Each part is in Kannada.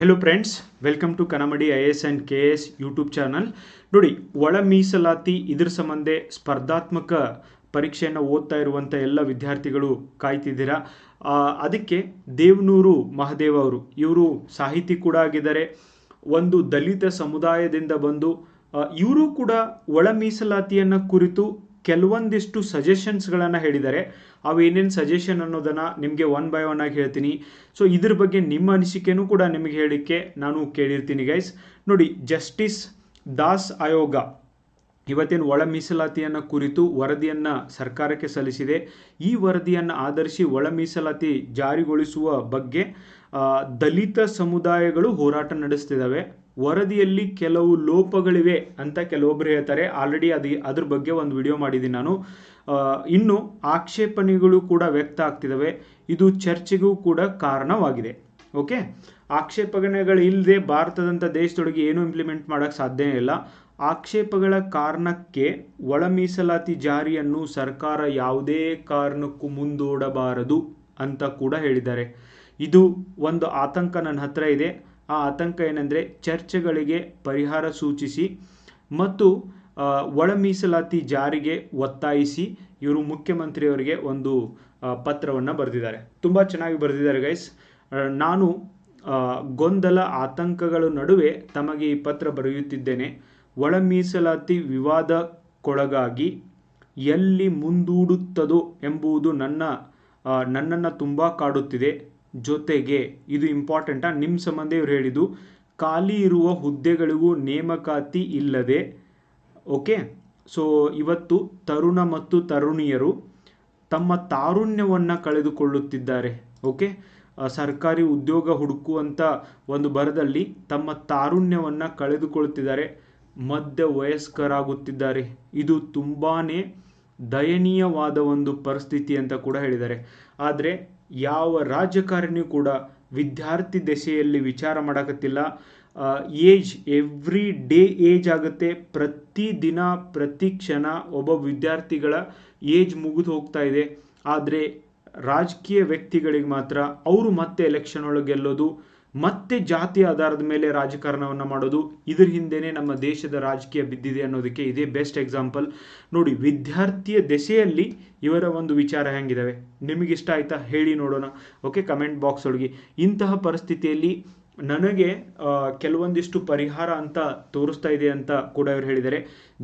Hello friends welcome to Kanamadi I S and K S YouTube channel ನೋಡಿ ಒಳ ಮೀಸಲಾತಿ ಇದ್ರ ಸಂಬಂಧ ಸ್ಪರ್ಧಾತ್ಮಕ ಪರೀಕ್ಷೆಯನ್ನು ಓದ್ತಾ ಇರುವಂಥ ಎಲ್ಲ ವಿದ್ಯಾರ್ಥಿಗಳು ಕಾಯ್ತಿದ್ದೀರಾ? ಅದಕ್ಕೆ ದೇವನೂರು ಮಹದೇವ ಅವರು, ಇವರು ಸಾಹಿತಿ ಕೂಡ ಆಗಿದ್ದಾರೆ. ಒಂದು ದಲಿತ ಸಮುದಾಯದಿಂದ ಬಂದು ಇವರು ಕೂಡ ಒಳ ಮೀಸಲಾತಿಯನ್ನು ಕುರಿತು ಕೆಲವೊಂದಿಷ್ಟು ಸಜೆಷನ್ಸ್ಗಳನ್ನು ಹೇಳಿದ್ದಾರೆ. ಅವು ಏನೇನು ಸಜೆಷನ್ ಅನ್ನೋದನ್ನು ನಿಮಗೆ ಒನ್ ಬೈ ಒನ್ ಆಗಿ ಹೇಳ್ತೀನಿ. ಸೊ ಇದ್ರ ಬಗ್ಗೆ ನಿಮ್ಮ ಅನಿಸಿಕೆನೂ ಕೂಡ ನಿಮಗೆ ಹೇಳಲಿಕ್ಕೆ ನಾನು ಕೇಳಿರ್ತೀನಿ ಗೈಸ್ ನೋಡಿ ಜಸ್ಟಿಸ್ ದಾಸ್ ಆಯೋಗ ಇವತ್ತಿನ ಒಳ ಮೀಸಲಾತಿಯನ್ನು ಕುರಿತು ವರದಿಯನ್ನು ಸರ್ಕಾರಕ್ಕೆ ಸಲ್ಲಿಸಿದೆ. ಈ ವರದಿಯನ್ನು ಆಧರಿಸಿ ಒಳ ಮೀಸಲಾತಿ ಜಾರಿಗೊಳಿಸುವ ಬಗ್ಗೆ ದಲಿತ ಸಮುದಾಯಗಳು ಹೋರಾಟ ನಡೆಸ್ತಿದ್ದಾವೆ ವರದಿಯಲ್ಲಿ ಕೆಲವು ಲೋಪಗಳಿವೆ ಅಂತ ಕೆಲವೊಬ್ಬರು ಹೇಳ್ತಾರೆ. ಆಲ್ರೆಡಿ ಅದು ಅದ್ರ ಬಗ್ಗೆ ಒಂದು ವಿಡಿಯೋ ಮಾಡಿದ್ದೀನಿ ನಾನು. ಇನ್ನು ಆಕ್ಷೇಪಣೆಗಳು ಕೂಡ ವ್ಯಕ್ತ ಆಗ್ತಿದ್ದಾವೆ. ಇದು ಚರ್ಚೆಗೂ ಕೂಡ ಕಾರಣವಾಗಿದೆ. ಓಕೆ ಆಕ್ಷೇಪಣೆಗಳು ಇಲ್ಲದೆ ಭಾರತದಂಥ ದೇಶದೊಳಗೆ ಏನು ಇಂಪ್ಲಿಮೆಂಟ್ ಮಾಡೋಕ್ಕೆ ಸಾಧ್ಯ ಇಲ್ಲ. ಆಕ್ಷೇಪಗಳ ಕಾರಣಕ್ಕೆ ಒಳ ಮೀಸಲಾತಿ ಜಾರಿಯನ್ನು ಸರ್ಕಾರ ಯಾವುದೇ ಕಾರಣಕ್ಕೂ ಮುಂದೂಡಬಾರದು ಅಂತ ಕೂಡ ಹೇಳಿದ್ದಾರೆ. ಇದು ಒಂದು ಆತಂಕ ನನ್ನ ಹತ್ರ ಇದೆ. ಆ ಆತಂಕ ಏನಂದರೆ ಚರ್ಚೆಗಳಿಗೆ ಪರಿಹಾರ ಸೂಚಿಸಿ ಮತ್ತು ಒಳ ಮೀಸಲಾತಿ ಜಾರಿಗೆ ಒತ್ತಾಯಿಸಿ ಇವರು ಮುಖ್ಯಮಂತ್ರಿಯವರಿಗೆ ಒಂದು ಪತ್ರವನ್ನು ಬರೆದಿದ್ದಾರೆ. ತುಂಬ ಚೆನ್ನಾಗಿ ಬರೆದಿದ್ದಾರೆ ಗೈಸ್ ನಾನು ಗೊಂದಲ ಆತಂಕಗಳ ನಡುವೆ ತಮಗೆ ಈ ಪತ್ರ ಬರೆಯುತ್ತಿದ್ದೇನೆ. ಒಳ ಮೀಸಲಾತಿ ವಿವಾದಕ್ಕೊಳಗಾಗಿ ಎಲ್ಲಿ ಮುಂದೂಡುತ್ತದೋ ಎಂಬುದು ನನ್ನ ನನ್ನನ್ನು ತುಂಬ ಕಾಡುತ್ತಿದೆ. ಜೊತೆಗೆ ಇದು ಇಂಪಾರ್ಟೆಂಟಾ ನಿಮ್ಮ ಸಂಬಂಧ ಇವ್ರು ಹೇಳಿದ್ದು, ಖಾಲಿ ಇರುವ ಹುದ್ದೆಗಳಿಗೂ ನೇಮಕಾತಿ ಇಲ್ಲದೆ ಓಕೆ ಸೊ ಇವತ್ತು ತರುಣ ಮತ್ತು ತರುಣಿಯರು ತಮ್ಮ ತಾರುಣ್ಯವನ್ನು ಕಳೆದುಕೊಳ್ಳುತ್ತಿದ್ದಾರೆ ಓಕೆ ಸರ್ಕಾರಿ ಉದ್ಯೋಗ ಹುಡುಕುವಂಥ ಒಂದು ಬರದಲ್ಲಿ ತಮ್ಮ ತಾರುಣ್ಯವನ್ನು ಕಳೆದುಕೊಳ್ಳುತ್ತಿದ್ದಾರೆ ಮಧ್ಯ ವಯಸ್ಕರಾಗುತ್ತಿದ್ದಾರೆ ಇದು ತುಂಬಾ ದಯನೀಯವಾದ ಒಂದು ಪರಿಸ್ಥಿತಿ ಅಂತ ಕೂಡ ಹೇಳಿದ್ದಾರೆ. ಆದರೆ ಯಾವ ರಾಜಕಾರಣಿ ಕೂಡ ವಿದ್ಯಾರ್ಥಿ ದೆಸೆಯಲ್ಲಿ ವಿಚಾರ ಮಾಡಕತ್ತಿಲ್ಲ. ಏಜ್, ಎವ್ರಿ ಡೇ ಏಜ್ ಆಗುತ್ತೆ. ಪ್ರತಿ ದಿನ ಪ್ರತಿ ಕ್ಷಣ ಒಬ್ಬ ವಿದ್ಯಾರ್ಥಿಗಳ ಏಜ್ ಮುಗಿದು ಹೋಗ್ತಾ ಇದೆ. ಆದರೆ ರಾಜಕೀಯ ವ್ಯಕ್ತಿಗಳಿಗೆ ಮಾತ್ರ, ಅವರು ಮತ್ತೆ ಎಲೆಕ್ಷನ್ ಒಳಗೆ ಗೆಲ್ಲೋದು ಮತ್ತೆ ಜಾತಿ ಆಧಾರದ ಮೇಲೆ ರಾಜಕಾರಣವನ್ನು ಮಾಡೋದು, ಇದ್ರ ಹಿಂದೆಯೇ ನಮ್ಮ ದೇಶದ ರಾಜಕೀಯ ಬಿದ್ದಿದೆ ಅನ್ನೋದಕ್ಕೆ ಇದೇ ಬೆಸ್ಟ್ ಎಕ್ಸಾಂಪಲ್ ನೋಡಿ, ವಿದ್ಯಾರ್ಥಿಯ ದೆಸೆಯಲ್ಲಿ ಇವರ ಒಂದು ವಿಚಾರ ಹೆಂಗಿದಾವೆ? ನಿಮಗಿಷ್ಟ ಆಯ್ತಾ? ಹೇಳಿ ನೋಡೋಣ. ಓಕೆ ಕಮೆಂಟ್ ಬಾಕ್ಸ್ ಒಳಗೆ. ಇಂತಹ ಪರಿಸ್ಥಿತಿಯಲ್ಲಿ ನನಗೆ ಕೆಲವೊಂದಿಷ್ಟು ಪರಿಹಾರ ಅಂತ ತೋರಿಸ್ತಾ ಇದೆ ಅಂತ ಕೂಡ ಇವರು ಹೇಳಿದ್ದಾರೆ.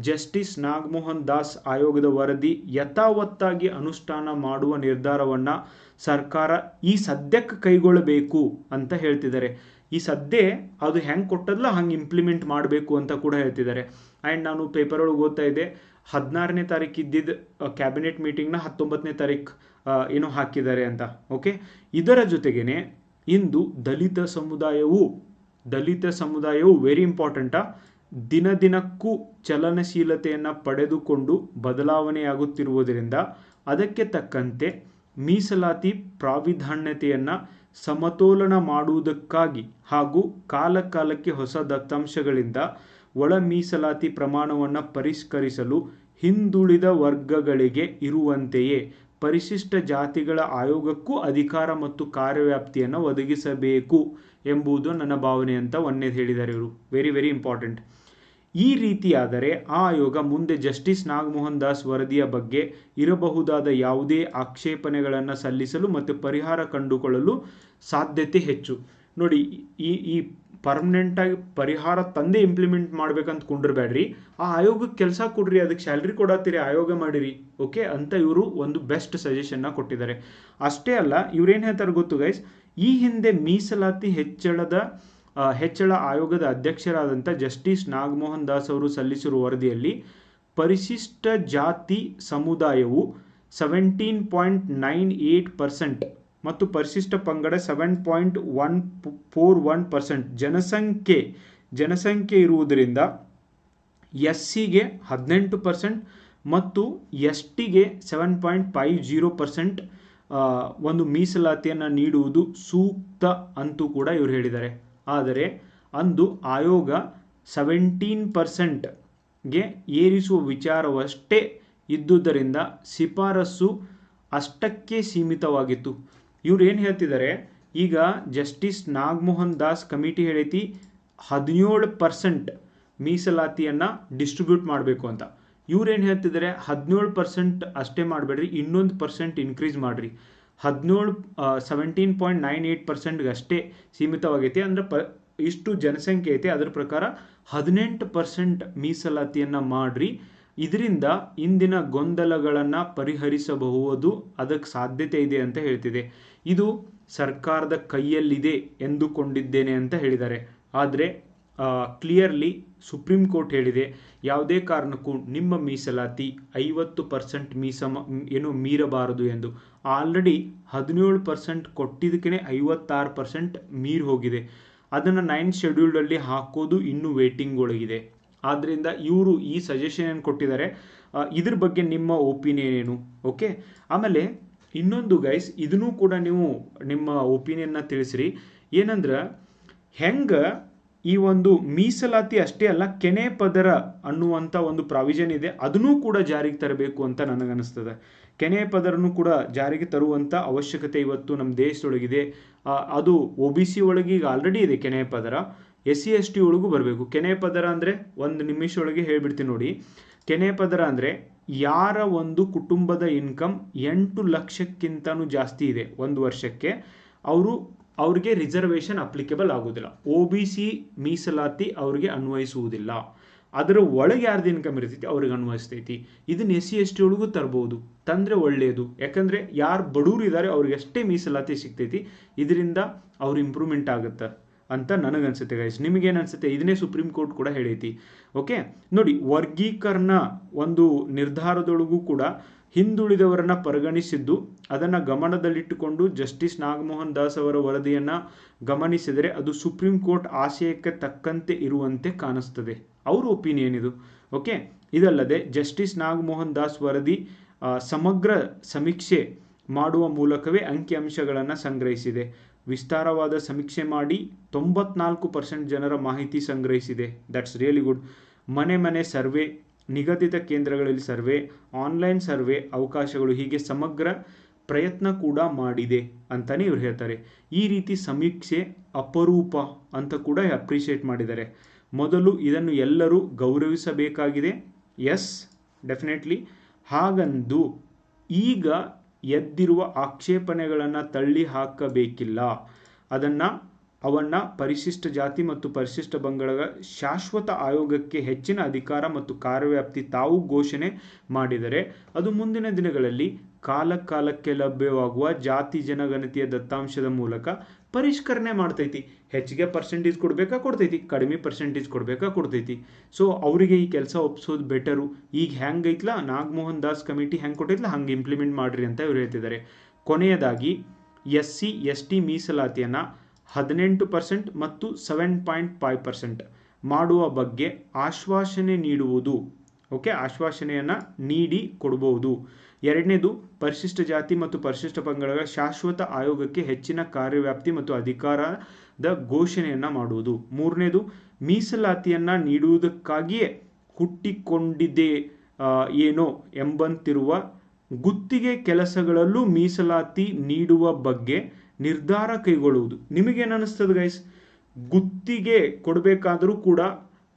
ಜಸ್ಟಿಸ್ ನಾಗಮೋಹನ್ ದಾಸ್ ಆಯೋಗದ ವರದಿ ಯಥಾವತ್ತಾಗಿ ಅನುಷ್ಠಾನ ಮಾಡುವ ನಿರ್ಧಾರವನ್ನು ಸರ್ಕಾರ ಈ ಸದ್ಯಕ್ಕೆ ಕೈಗೊಳ್ಳಬೇಕು ಅಂತ ಹೇಳ್ತಿದ್ದಾರೆ. ಈ ಸದ್ಯ ಅದು ಹೆಂಗೆ ಕೊಟ್ಟದ್ಲ ಹಂಗೆ ಇಂಪ್ಲಿಮೆಂಟ್ ಮಾಡಬೇಕು ಅಂತ ಕೂಡ ಹೇಳ್ತಿದ್ದಾರೆ. ಆ್ಯಂಡ್ ನಾನು ಪೇಪರ್ ಒಳಗೆ ಓದ್ತಾ ಇದ್ದೆ, ಹದಿನಾರನೇ ತಾರೀಕು ಇದ್ದಿದ್ದ ಕ್ಯಾಬಿನೆಟ್ ಮೀಟಿಂಗ್ನ ಹತ್ತೊಂಬತ್ತನೇ ತಾರೀಕು ಏನೋ ಹಾಕಿದ್ದಾರೆ ಅಂತ ಓಕೆ ಇದರ ಜೊತೆಗೇನೆ ಇಂದು ದಲಿತ ಸಮುದಾಯವು ದಲಿತ ಸಮುದಾಯವು ವೆರಿ ಇಂಪಾರ್ಟೆಂಟಾ ದಿನ ದಿನಕ್ಕೂ ಚಲನಶೀಲತೆಯನ್ನು ಪಡೆದುಕೊಂಡು ಬದಲಾವಣೆಯಾಗುತ್ತಿರುವುದರಿಂದ ಅದಕ್ಕೆ ತಕ್ಕಂತೆ ಮೀಸಲಾತಿ ಪ್ರಾವಿಧಾನ್ಯತೆಯನ್ನು ಸಮತೋಲನ ಮಾಡುವುದಕ್ಕಾಗಿ ಹಾಗೂ ಕಾಲಕಾಲಕ್ಕೆ ಹೊಸ ದತ್ತಾಂಶಗಳಿಂದ ಒಳ ಮೀಸಲಾತಿ ಪ್ರಮಾಣವನ್ನು ಪರಿಷ್ಕರಿಸಲು ಹಿಂದುಳಿದ ವರ್ಗಗಳಿಗೆ ಇರುವಂತೆಯೇ ಪರಿಶಿಷ್ಟ ಜಾತಿಗಳ ಆಯೋಗಕ್ಕೂ ಅಧಿಕಾರ ಮತ್ತು ಕಾರ್ಯವ್ಯಾಪ್ತಿಯನ್ನು ಒದಗಿಸಬೇಕು ಎಂಬುದು ನನ್ನ ಭಾವನೆ ಅಂತ ಒಂದೇದು ಹೇಳಿದ್ದಾರೆ ಇವರು. ವೆರಿ ವೆರಿ ಇಂಪಾರ್ಟೆಂಟ್ ಈ ರೀತಿಯಾದರೆ ಆ ಆಯೋಗ ಮುಂದೆ ಜಸ್ಟಿಸ್ ನಾಗಮೋಹನ್ ದಾಸ್ ವರದಿಯ ಬಗ್ಗೆ ಇರಬಹುದಾದ ಯಾವುದೇ ಆಕ್ಷೇಪಣೆಗಳನ್ನು ಸಲ್ಲಿಸಲು ಮತ್ತು ಪರಿಹಾರ ಕಂಡುಕೊಳ್ಳಲು ಸಾಧ್ಯತೆ ಹೆಚ್ಚು. ನೋಡಿ, ಈ ಈ ಪರ್ಮನೆಂಟಾಗಿ ಪರಿಹಾರ ತಂದೆ ಇಂಪ್ಲಿಮೆಂಟ್ ಮಾಡ್ಬೇಕಂತ ಕುಂಡಿರ್ಬೇಡ್ರಿ. ಆ ಆಯೋಗಕ್ಕೆ ಕೆಲಸ ಕೊಡ್ರಿ, ಅದಕ್ಕೆ ಸ್ಯಾಲ್ರಿ ಕೊಡತ್ತೀರಿ, ಆಯೋಗ ಮಾಡಿರಿ ಓಕೆ ಅಂತ ಇವರು ಒಂದು ಬೆಸ್ಟ್ ಸಜೆಷನ್ನ ಕೊಟ್ಟಿದ್ದಾರೆ. ಅಷ್ಟೇ ಅಲ್ಲ, ಇವ್ರೇನು ಹೇಳ್ತಾರೆ ಗೊತ್ತು ಗೈಸ್ ಈ ಹಿಂದೆ ಮೀಸಲಾತಿ ಹೆಚ್ಚಳದ ಹೆಚ್ಚಳ ಆಯೋಗದ ಅಧ್ಯಕ್ಷರಾದಂಥ ಜಸ್ಟಿಸ್ ನಾಗಮೋಹನ್ ದಾಸ್ ಅವರು ಸಲ್ಲಿಸಿರುವ ವರದಿಯಲ್ಲಿ ಪರಿಶಿಷ್ಟ ಜಾತಿ ಸಮುದಾಯವು seventeen point nine eight percent ಮತ್ತು ಪರಿಶಿಷ್ಟ ಪಂಗಡ seven point one four one percent ಜನಸಂಖ್ಯೆ ಜನಸಂಖ್ಯೆ ಇರುವುದರಿಂದ ಎಸ್ ಸಿಗೆ ಹದಿನೆಂಟು ಪರ್ಸೆಂಟ್ ಮತ್ತು ಎಸ್ ಟಿಗೆ seven point five zero percent ಒಂದು ಮೀಸಲಾತಿಯನ್ನು ನೀಡುವುದು ಸೂಕ್ತ ಅಂತೂ ಕೂಡ ಇವರು ಹೇಳಿದ್ದಾರೆ. ಆದರೆ ಅಂದು ಆಯೋಗ ಸೆವೆಂಟೀನ್ ಪರ್ಸೆಂಟ್ಗೆ ಏರಿಸುವ ವಿಚಾರವಷ್ಟೇ ಇದ್ದುದರಿಂದ ಶಿಫಾರಸು ಅಷ್ಟಕ್ಕೆ ಸೀಮಿತವಾಗಿತ್ತು. ಇವ್ರು ಏನು ಹೇಳ್ತಿದ್ದಾರೆ? ಈಗ ಜಸ್ಟಿಸ್ ನಾಗಮೋಹನ್ ದಾಸ್ ಕಮಿಟಿ ಹೇಳೈತಿ ಹದಿನೇಳು ಪರ್ಸೆಂಟ್ ಮೀಸಲಾತಿಯನ್ನು ಡಿಸ್ಟ್ರಿಬ್ಯೂಟ್ ಮಾಡಬೇಕು ಅಂತ. ಇವ್ರೇನು ಹೇಳ್ತಿದ್ದಾರೆ? ಹದಿನೇಳು ಪರ್ಸೆಂಟ್ ಅಷ್ಟೇ ಮಾಡಬೇಡ್ರಿ, ಇನ್ನೊಂದು ಪರ್ಸೆಂಟ್ ಇನ್ಕ್ರೀಸ್ ಮಾಡಿರಿ. ಹದಿನೇಳು ಸೆವೆಂಟೀನ್ ಪಾಯಿಂಟ್ ನೈನ್ ಏಯ್ಟ್ ಪರ್ಸೆಂಟ್ಗೆ ಅಷ್ಟೇ ಸೀಮಿತವಾಗೈತಿ, ಅಂದರೆ ಪ, ಇಷ್ಟು ಜನಸಂಖ್ಯೆ ಐತೆ, ಅದರ ಪ್ರಕಾರ ಹದಿನೆಂಟು ಪರ್ಸೆಂಟ್ ಮೀಸಲಾತಿಯನ್ನು ಮಾಡಿರಿ. ಇದರಿಂದ ಇಂದಿನ ಗೊಂದಲಗಳನ್ನು ಪರಿಹರಿಸಬಹುದು ಅದಕ್ಕೆ ಸಾಧ್ಯತೆ ಇದೆ ಅಂತ ಹೇಳ್ತಿದೆ. ಇದು ಸರ್ಕಾರದ ಕೈಯಲ್ಲಿದೆ ಎಂದುಕೊಂಡಿದ್ದೇನೆ ಅಂತ ಹೇಳಿದ್ದಾರೆ. ಆದರೆ ಕ್ಲಿಯರ್ಲಿ ಸುಪ್ರೀಂ ಕೋರ್ಟ್ ಹೇಳಿದೆ, ಯಾವುದೇ ಕಾರಣಕ್ಕೂ ನಿಮ್ಮ ಮೀಸಲಾತಿ ಐವತ್ತು ಪರ್ಸೆಂಟ್ ಮೀಸಮ, ಏನು ಮೀರಬಾರದು ಎಂದು. ಆಲ್ರೆಡಿ ಹದಿನೇಳು ಪರ್ಸೆಂಟ್ ಕೊಟ್ಟಿದ್ದಕ್ಕೆ ಐವತ್ತಾರು ಪರ್ಸೆಂಟ್ ಮೀರಿ ಹೋಗಿದೆ. ಅದನ್ನು ನೈನ್ ಶೆಡ್ಯೂಲ್ಡಲ್ಲಿ ಹಾಕೋದು ಇನ್ನೂ ವೇಟಿಂಗ್ ಒಳಗಿದೆ ಆದ್ದರಿಂದ ಇವರು ಈ ಸಜೆಷನ್ ಏನು ಕೊಟ್ಟಿದ್ದಾರೆ ಇದ್ರ ಬಗ್ಗೆ ನಿಮ್ಮ ಒಪಿನಿಯನ್ ಏನು? ಓಕೆ? ಆಮೇಲೆ ಇನ್ನೊಂದು ಗೈಸ್ ಇದನ್ನೂ ಕೂಡ ನೀವು ನಿಮ್ಮ ಒಪಿನಿಯನ್ನ ತಿಳಿಸ್ರಿ. ಏನಂದ್ರೆ, ಹೆಂಗೆ ಈ ಒಂದು ಮೀಸಲಾತಿ ಅಷ್ಟೇ ಅಲ್ಲ, ಕೆನೆ ಪದರ ಅನ್ನುವಂಥ ಒಂದು ಪ್ರಾವಿಷನ್ ಇದೆ, ಅದನ್ನೂ ಕೂಡ ಜಾರಿಗೆ ತರಬೇಕು ಅಂತ ನನಗನ್ನಿಸ್ತದೆ. ಕೆನೆ ಪದರನ್ನು ಕೂಡ ಜಾರಿಗೆ ತರುವಂಥ ಅವಶ್ಯಕತೆ ಇವತ್ತು ನಮ್ಮ ದೇಶದೊಳಗಿದೆ. ಅದು ಒ ಬಿ ಸಿ ಒಳಗೆ ಈಗ ಆಲ್ರೆಡಿ ಇದೆ ಕೆನೆ ಪದರ. ಎಸ್ ಸಿ ಎಸ್ ಟಿ ಒಳಗೂ ಬರಬೇಕು. ಕೆನೆ ಪದರ ಅಂದರೆ ಒಂದು ನಿಮಿಷ ಒಳಗೆ ಹೇಳ್ಬಿಡ್ತೀನಿ ನೋಡಿ. ಕೆನೆ ಪದರ ಅಂದರೆ ಯಾರ ಒಂದು ಕುಟುಂಬದ ಇನ್ಕಮ್ ಎಂಟು ಲಕ್ಷಕ್ಕಿಂತನೂ ಜಾಸ್ತಿ ಇದೆ ಒಂದು ವರ್ಷಕ್ಕೆ, ಅವರು ಅವ್ರಿಗೆ ರಿಸರ್ವೇಷನ್ ಅಪ್ಲಿಕೇಬಲ್ ಆಗೋದಿಲ್ಲ ಒ ಬಿ ಸಿ ಮೀಸಲಾತಿ ಅವ್ರಿಗೆ ಅನ್ವಯಿಸುವುದಿಲ್ಲ. ಅದರ ಒಳಗೆ ಯಾರ್ದು ಇನ್ಕಮ್ ಇರ್ತೈತಿ ಅವ್ರಿಗೆ ಅನ್ವಯಿಸ್ತೈತಿ. ಇದನ್ನ ಎಸ್ ಸಿ ಎಸ್ ಟಿ ಒಳಗೂ ತರ್ಬೋದು. ತಂದರೆ ಒಳ್ಳೆಯದು ಯಾಕಂದರೆ ಯಾರು ಬಡವರು ಇದ್ದಾರೆ ಅವ್ರಿಗೆ ಅಷ್ಟೇ ಮೀಸಲಾತಿ ಸಿಗ್ತೈತಿ. ಇದರಿಂದ ಅವ್ರ ಇಂಪ್ರೂವ್ಮೆಂಟ್ ಆಗುತ್ತೆ. ಅಂತ ನನಗನ್ಸುತ್ತೆ ಗೈಸ್ ನಿಮಗೇನು ಅನಿಸುತ್ತೆ ಇದನ್ನೇ ಸುಪ್ರೀಂ ಕೋರ್ಟ್ ಕೂಡ ಹೇಳೈತಿ. ಓಕೆ ನೋಡಿ, ವರ್ಗೀಕರಣ ಒಂದು ನಿರ್ಧಾರದೊಳಗೂ ಕೂಡ ಹಿಂದುಳಿದವರನ್ನ ಪರಿಗಣಿಸಿದ್ದು, ಅದನ್ನು ಗಮನದಲ್ಲಿಟ್ಟುಕೊಂಡು ಜಸ್ಟಿಸ್ ನಾಗಮೋಹನ್ ದಾಸ್ ಅವರ ವರದಿಯನ್ನು ಗಮನಿಸಿದರೆ ಅದು ಸುಪ್ರೀಂ ಕೋರ್ಟ್ ಆಶಯಕ್ಕೆ ತಕ್ಕಂತೆ ಇರುವಂತೆ ಕಾಣಿಸ್ತದೆ. ಅವರ ಒಪಿನಿಯನ್ ಇದು. ಓಕೆ ಇದಲ್ಲದೆ, ಜಸ್ಟಿಸ್ ನಾಗಮೋಹನ್ ದಾಸ್ ವರದಿ ಸಮಗ್ರ ಸಮೀಕ್ಷೆ ಮಾಡುವ ಮೂಲಕವೇ ಅಂಕಿಅಂಶಗಳನ್ನು ಸಂಗ್ರಹಿಸಿದೆ. ವಿಸ್ತಾರವಾದ ಸಮೀಕ್ಷೆ ಮಾಡಿ ತೊಂಬತ್ನಾಲ್ಕು ಪರ್ಸೆಂಟ್ ಜನರ ಮಾಹಿತಿ ಸಂಗ್ರಹಿಸಿದೆ. ದಟ್ಸ್ ರಿಯಲಿ ಗುಡ್ ಮನೆ ಮನೆ ಸರ್ವೆ, ನಿಗದಿತ ಕೇಂದ್ರಗಳಲ್ಲಿ ಸರ್ವೆ ಆನ್ಲೈನ್ ಸರ್ವೆ ಅವಕಾಶಗಳು ಹೀಗೆ ಸಮಗ್ರ ಪ್ರಯತ್ನ ಕೂಡ ಮಾಡಿದೆ ಅಂತಲೇ ಇವ್ರು ಹೇಳ್ತಾರೆ. ಈ ರೀತಿ ಸಮೀಕ್ಷೆ ಅಪರೂಪ ಅಂತ ಕೂಡ ಅಪ್ರಿಷಿಯೇಟ್ ಮಾಡಿದ್ದಾರೆ. ಮೊದಲು ಇದನ್ನು ಎಲ್ಲರೂ ಗೌರವಿಸಬೇಕಾಗಿದೆ. ಎಸ್ ಡೆಫಿನೆಟ್ಲಿ ಹಾಗಂದು ಈಗ ಎದ್ದಿರುವ ಆಕ್ಷೇಪಣೆಗಳನ್ನು ತಳ್ಳಿ ಹಾಕಬೇಕಿಲ್ಲ ಅದನ್ನು ಅವನ್ನು ಪರಿಶಿಷ್ಟ ಜಾತಿ ಮತ್ತು ಪರಿಶಿಷ್ಟ ಬಂಗಾಳ ಶಾಶ್ವತ ಆಯೋಗಕ್ಕೆ ಹೆಚ್ಚಿನ ಅಧಿಕಾರ ಮತ್ತು ಕಾರ್ಯವ್ಯಾಪ್ತಿ ತಾವು ಘೋಷಣೆ ಮಾಡಿದರೆ ಅದು ಮುಂದಿನ ದಿನಗಳಲ್ಲಿ ಕಾಲಕಾಲಕ್ಕೆ ಲಭ್ಯವಾಗುವ ಜಾತಿ ಜನಗಣತಿಯ ದತ್ತಾಂಶದ ಮೂಲಕ ಪರಿಷ್ಕರಣೆ ಮಾಡ್ತೈತಿ. ಹೆಚ್ಚಿಗೆ ಪರ್ಸೆಂಟೇಜ್ ಕೊಡಬೇಕಾ ಕೊಡ್ತೈತಿ, ಕಡಿಮೆ ಪರ್ಸೆಂಟೇಜ್ ಕೊಡಬೇಕಾ ಕೊಡ್ತೈತಿ. ಸೊ ಅವರಿಗೆ ಈ ಕೆಲಸ ಒಪ್ಸೋದು ಬೆಟರು ಈಗ ಹೆಂಗೈತ್ಲ ನಾಗಮೋಹನ್ ದಾಸ್ ಕಮಿಟಿ ಹೆಂಗೆ ಕೊಟ್ಟೈತ್ಲ? ಹಂಗೆ ಇಂಪ್ಲಿಮೆಂಟ್ ಮಾಡಿರಿ ಅಂತ ಇವರು ಹೇಳ್ತಿದ್ದಾರೆ. ಕೊನೆಯದಾಗಿ, ಎಸ್ ಸಿ, ಎಸ್ ಟಿ ಮೀಸಲಾತಿಯನ್ನು ಹದಿನೆಂಟು ಪರ್ಸೆಂಟ್ ಮತ್ತು ಸೆವೆನ್ ಪಾಯಿಂಟ್ ಫೈವ್ ಪರ್ಸೆಂಟ್ ಮಾಡುವ ಬಗ್ಗೆ ಆಶ್ವಾಸನೆ ನೀಡುವುದು ಓಕೆ, ಆಶ್ವಾಸನೆಯನ್ನು ನೀಡಿ ಕೊಡಬಹುದು ಎರಡನೇದು, ಪರಿಶಿಷ್ಟ ಜಾತಿ ಮತ್ತು ಪರಿಶಿಷ್ಟ ಪಂಗಡಗಳ ಶಾಶ್ವತ ಆಯೋಗಕ್ಕೆ ಹೆಚ್ಚಿನ ಕಾರ್ಯವ್ಯಾಪ್ತಿ ಮತ್ತು ಅಧಿಕಾರದ ಘೋಷಣೆಯನ್ನು ಮಾಡುವುದು. ಮೂರನೇದು, ಮೀಸಲಾತಿಯನ್ನು ನೀಡುವುದಕ್ಕಾಗಿಯೇ ಹುಟ್ಟಿಕೊಂಡಿದೆ ಏನೋ ಎಂಬಂತಿರುವ ಗುತ್ತಿಗೆ ಕೆಲಸಗಳಲ್ಲೂ ಮೀಸಲಾತಿ ನೀಡುವ ಬಗ್ಗೆ ನಿರ್ಧಾರ ಕೈಗೊಳ್ಳುವುದು. ನಿಮಗೇನು ಅನ್ನಿಸ್ತದೆ ಗೈಸ್ ಗುತ್ತಿಗೆ ಕೊಡಬೇಕಾದರೂ ಕೂಡ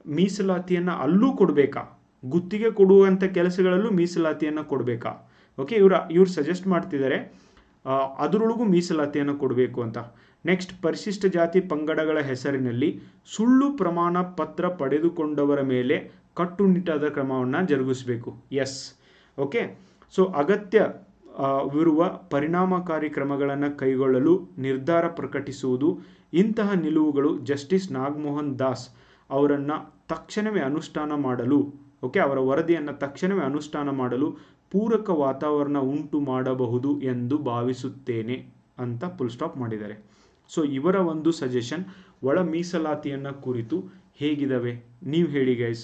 ಮೀಸಲಾತಿಯನ್ನು ಅಲ್ಲೂ ಕೊಡಬೇಕಾ? ಗುತ್ತಿಗೆ ಕೊಡುವಂಥ ಕೆಲಸಗಳಲ್ಲೂ ಮೀಸಲಾತಿಯನ್ನು ಕೊಡಬೇಕಾ? ಓಕೆ ಇವರು, ಇವ್ರು ಸಜೆಸ್ಟ್ ಮಾಡ್ತಿದ್ದಾರೆ ಅದರೊಳಗೂ ಮೀಸಲಾತಿಯನ್ನು ಕೊಡಬೇಕು ಅಂತ. ನೆಕ್ಸ್ಟ್ ಪರಿಶಿಷ್ಟ ಜಾತಿ ಪಂಗಡಗಳ ಹೆಸರಿನಲ್ಲಿ ಸುಳ್ಳು ಪ್ರಮಾಣ ಪತ್ರ ಪಡೆದುಕೊಂಡವರ ಮೇಲೆ ಕಟ್ಟುನಿಟ್ಟಾದ ಕ್ರಮವನ್ನು ಜರುಗಿಸಬೇಕು. ಎಸ್ ಓಕೆ ಸೊ ಅಗತ್ಯ ವಿರುವ ಪರಿಣಾಮಕಾರಿ ಕ್ರಮಗಳನ್ನು ಕೈಗೊಳ್ಳಲು ನಿರ್ಧಾರ ಪ್ರಕಟಿಸುವುದು, ಇಂತಹ ನಿಲುವುಗಳು ಜಸ್ಟಿಸ್ ನಾಗಮೋಹನ್ ದಾಸ್ ಅವರನ್ನು ತಕ್ಷಣವೇ ಅನುಷ್ಠಾನ ಮಾಡಲು ಓಕೆ, ಅವರ ವರದಿಯನ್ನು ತಕ್ಷಣವೇ ಅನುಷ್ಠಾನ ಮಾಡಲು ಪೂರಕ ವಾತಾವರಣ ಉಂಟು ಮಾಡಬಹುದು ಎಂದು ಭಾವಿಸುತ್ತೇನೆ ಅಂತ ಫುಲ್ ಸ್ಟಾಪ್ ಮಾಡಿದ್ದಾರೆ. ಸೊ ಇವರ ಒಂದು ಸಜೆಷನ್ ಒಳ ಮೀಸಲಾತಿಯನ್ನು ಕುರಿತು ಹೇಗಿದ್ದಾವೆ ನೀವು ಹೇಳಿ ಗೈಸ್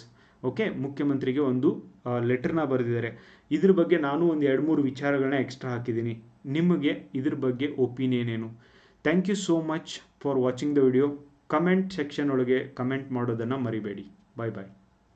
ಓಕೆ ಮುಖ್ಯಮಂತ್ರಿಗೆ ಒಂದು ಲೆಟರ್ನ ಬರೆದಿದ್ದಾರೆ. ಇದ್ರ ಬಗ್ಗೆ ನಾನು ಒಂದು ಎರಡು ಮೂರು ವಿಚಾರಗಳನ್ನ ಎಕ್ಸ್ಟ್ರಾ ಹಾಕಿದ್ದೀನಿ. ನಿಮಗೆ ಇದ್ರ ಬಗ್ಗೆ ಒಪಿನಿಯನ್ ಏನು? Thank you so much for watching the video comment section ಒಳಗೆ ಕಮೆಂಟ್ ಮಾಡೋದನ್ನು ಮರಿಬೇಡಿ. ಬಾಯ್ ಬಾಯ್